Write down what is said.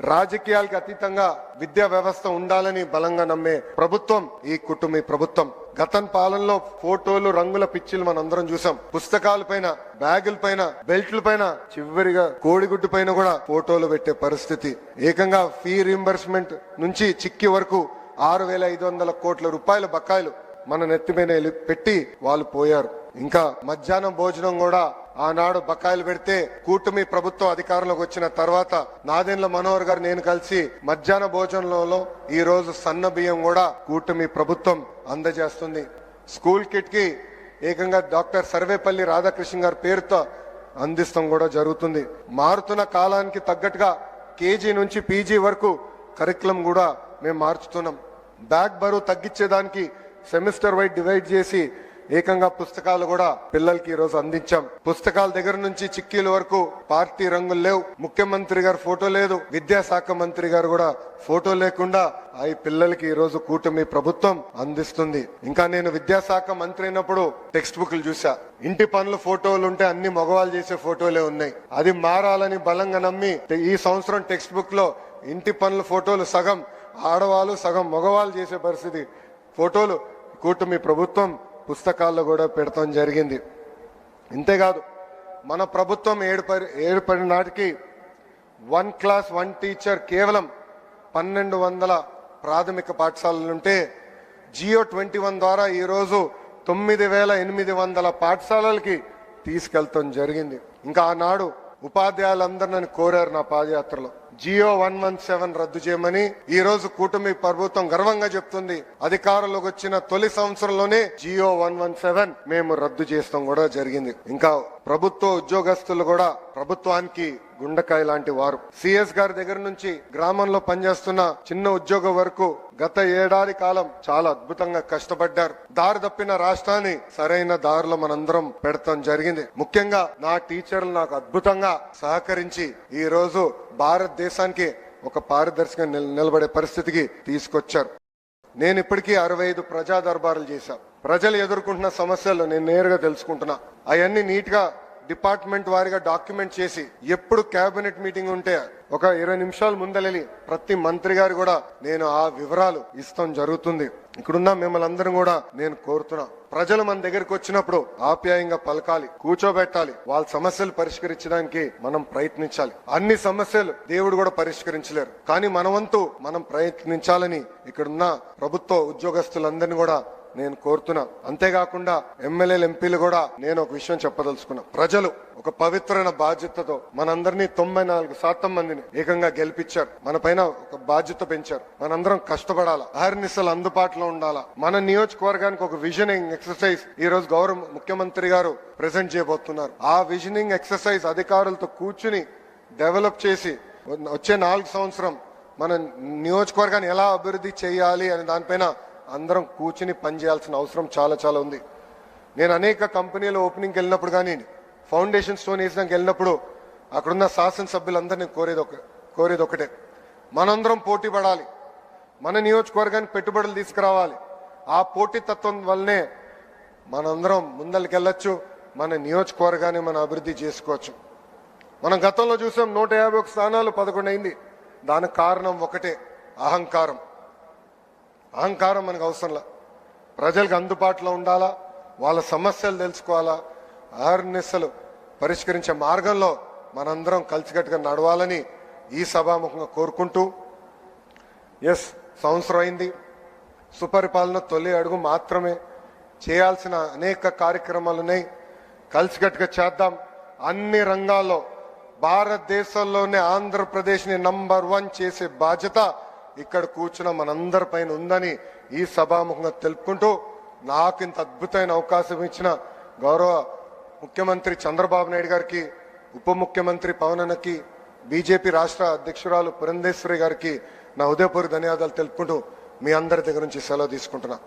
రాజకీయాలకు అతీతంగా విద్యా వ్యవస్థ ఉండాలని బలంగా నమ్మే ప్రభుత్వం ఈ కుటుంబీ ప్రభుత్వం. గతం పాలనలో ఫోటోలు రంగుల పిచ్చిలు మనందరం చూసాం. పుస్తకాల పైన బ్యాగుల పైన బెల్ట్ల పైన చివరిగా కోడిగుడ్డు పైన కూడా ఫోటోలు పెట్టే పరిస్థితి. ఏకంగా ఫీ రీంబర్స్మెంట్ నుంచి చిక్కి వరకు ఆరు వేల ఐదు వందల కోట్ల రూపాయల బకాయిలు మన నెత్తిమైన పెట్టి వాళ్ళు పోయారు. ఇంకా మధ్యాహ్నం భోజనం కూడా ఆనాడు బకాయిలు పెడితే కూటమి ప్రభుత్వం అధికారంలోకి వచ్చిన తర్వాత నాదెండ్ల మనోహర్ గారు నేను కలిసి మధ్యాహ్న భోజనంలో ఈ రోజు సన్న బియ్యం కూడా కూటమి ప్రభుత్వం అందజేస్తుంది. స్కూల్ కిట్కి ఏకంగా డాక్టర్ సర్వేపల్లి రాధాకృష్ణ గారి పేరుతో అందిస్తాం కూడా జరుగుతుంది. మారుతున్న కాలానికి తగ్గట్టుగా కేజీ నుంచి పీజీ వరకు కరికులం కూడా మేము మార్చుతున్నాం. బ్యాగ్ బరువు తగ్గించేదానికి సెమిస్టర్ వైడ్ డివైడ్ చేసి ఏకంగా పుస్తకాలు కూడా పిల్లలకి ఈరోజు అందించాం. పుస్తకాల దగ్గర నుంచి చిక్కీల వరకు పార్టీ రంగులు లేవు. ముఖ్యమంత్రి గారు ఫోటో లేదు. విద్యాశాఖ మంత్రి గారు కూడా ఫోటో లేకుండా ఆ ఈ పిల్లలకి ఈ రోజు కూటమి ప్రభుత్వం అందిస్తుంది. ఇంకా నేను విద్యాశాఖ మంత్రి అయినప్పుడు టెక్స్ట్ బుక్లు చూసా ఇంటి పనులు ఫోటోలు ఉంటే అన్ని మగవాళ్ళు చేసే ఫోటోలే ఉన్నాయి. అది మారాలని బలంగా నమ్మి ఈ సంవత్సరం టెక్స్ట్ బుక్లో ఇంటి పనుల ఫోటోలు సగం ఆడవాళ్ళు సగం మగవాళ్ళు చేసే పరిస్థితి. ఫోటోలు కూటమి ప్రభుత్వం పుస్తకాల్లో కూడా పెడతాం జరిగింది. ఇంతేకాదు మన ప్రభుత్వం ఏడుపడి ఏర్పడిన నాటికి వన్ క్లాస్ వన్ టీచర్ కేవలం పన్నెండు వందల ప్రాథమిక పాఠశాలలుంటే జియో ట్వంటీ వన్ ద్వారా ఈరోజు తొమ్మిది వేల ఎనిమిది వందల పాఠశాలలకి తీసుకెళ్తాం జరిగింది. ఇంకా ఆనాడు ఉపాధ్యాయులందరూ నన్ను కోరారు నా పాదయాత్రలో. జియో వన్ వన్ సెవెన్ రద్దు చేయమని ఈ రోజు కూటమి ప్రభుత్వం గర్వంగా చెప్తుంది. అధికారంలోకి వచ్చిన తొలి సంవత్సరంలోనే జియో వన్ వన్ సెవెన్ మేము రద్దు చేస్తాం కూడా జరిగింది. ఇంకా ప్రభుత్వ ఉద్యోగస్తులు కూడా ప్రభుత్వానికి గుండకాయ లాంటి వారు. సిఎస్ గారి దగ్గర నుంచి గ్రామంలో పనిచేస్తున్న చిన్న ఉద్యోగం వరకు గత ఏడాది కాలం చాలా అద్భుతంగా కష్టపడ్డారు. దారి తప్పిన రాష్ట్రాన్ని సరైన దారిలో మనందరం పెడతాం జరిగింది. ముఖ్యంగా నా టీచర్లు నాకు అద్భుతంగా సహకరించి ఈ రోజు భారతదేశానికి ఒక పారదర్శక నిల- నిలబడే పరిస్థితికి తీసుకొచ్చారు. నేను ఇప్పటికీ అరవై ఐదు ప్రజా దర్బారులు చేశాను ప్రజలు ఎదుర్కొంటున్న సమస్యలు నేను నేరుగా తెలుసుకుంటున్నా. అవన్నీ నీట్గా డిపార్ట్మెంట్ వారిగా డాక్యుమెంట్ చేసి ఎప్పుడు కేబినెట్ మీటింగ్ ఉంటే ఒక ఇరవై నిమిషాల ముందలెళ్ళి ప్రతి మంత్రి గారు కూడా నేను ఆ వివరాలు ఇస్తాం జరుగుతుంది. ఇక్కడున్న మిమ్మల్ని అందరం కూడా నేను కోరుతున్నా. ప్రజలు మన దగ్గరికి వచ్చినప్పుడు ఆప్యాయంగా పలకాలి కూర్చోబెట్టాలి. వాళ్ళ సమస్యలు పరిష్కరించడానికి మనం ప్రయత్నించాలి. అన్ని సమస్యలు దేవుడు కూడా పరిష్కరించలేరు. కానీ మనవంతు మనం ప్రయత్నించాలని ఇక్కడున్న ప్రభుత్వ ఉద్యోగస్తులందరినీ కూడా నేను కోరుతున్నా. అంతేకాకుండా ఎమ్మెల్యేలు ఎంపీలు కూడా నేను ఒక విషయం చెప్పదలుచుకున్నా. ప్రజలు ఒక పవిత్రమైన బాధ్యతతో మనందరినీ తొంభై నాలుగు శాతం మందిని ఏకంగా గెలిపించారు. మన పైన ఒక బాధ్యత పెంచారు. మనందరం కష్టపడాలా? అహర్నిశలు అందుబాటులో ఉండాలా? మన నియోజకవర్గానికి ఒక విజనింగ్ ఎక్సర్సైజ్ ఈ రోజు గౌరవ ముఖ్యమంత్రి గారు ప్రెజెంట్ చేయబోతున్నారు. ఆ విజనింగ్ ఎక్సర్సైజ్ అధికారులతో కూర్చుని డెవలప్ చేసి వచ్చే నాలుగు సంవత్సరం మన నియోజకవర్గాన్ని ఎలా అభివృద్ధి చేయాలి అనే దానిపైన అందరం కూర్చుని పనిచేయాల్సిన అవసరం చాలా చాలా ఉంది. నేను అనేక కంపెనీల ఓపెనింగ్కి వెళ్ళినప్పుడు కానీ ఫౌండేషన్ స్టోన్ వేసినాక వెళ్ళినప్పుడు అక్కడున్న శాసనసభ్యులందరినీ కోరేది ఒక కోరేది ఒకటే. మనందరం పోటీ పడాలి. మన నియోజకవర్గానికి పెట్టుబడులు తీసుకురావాలి. ఆ పోటీతత్వం వల్లనే మనందరం ముందరికెళ్ళచ్చు మన నియోజకవర్గాన్ని మనం అభివృద్ధి చేసుకోవచ్చు. మనం గతంలో చూసాం నూట యాభై ఒక స్థానాలు పదకొండు అయింది. దానికి కారణం ఒకటే అహంకారం. అహంకారం మనకు అవసరంలా ప్రజలకు అందుబాటులో ఉండాలా? వాళ్ళ సమస్యలు తెలుసుకోవాలా? అహర్నిశలు పరిష్కరించే మార్గంలో మనందరం కలిసికట్టుగా నడవాలని ఈ సభాముఖంగా కోరుకుంటూ ఎస్ సంవత్సరం అయింది. సుపరిపాలన తొలి అడుగు మాత్రమే. చేయాల్సిన అనేక కార్యక్రమాలు ఉన్నాయి. కలిసికట్టుగా చేద్దాం. అన్ని రంగాల్లో భారతదేశంలోనే ఆంధ్రప్రదేశ్ని నంబర్ వన్ చేసే బాధ్యత ఇక్కడ కూర్చున్న మనందరి పైన ఉందని ఈ సభాముఖంగా తెలుపుకుంటూ నాకు ఇంత అద్భుతమైన అవకాశం ఇచ్చిన గౌరవ ముఖ్యమంత్రి చంద్రబాబు నాయుడు గారికి ఉప ముఖ్యమంత్రి పవన్ అన్నకి బీజేపీ రాష్ట్ర అధ్యక్షురాలు పురంధేశ్వరి గారికి నా ఉదయపూర్ ధన్యవాదాలు తెలుపుకుంటూ మీ అందరి దగ్గర నుంచి సెలవు తీసుకుంటున్నా.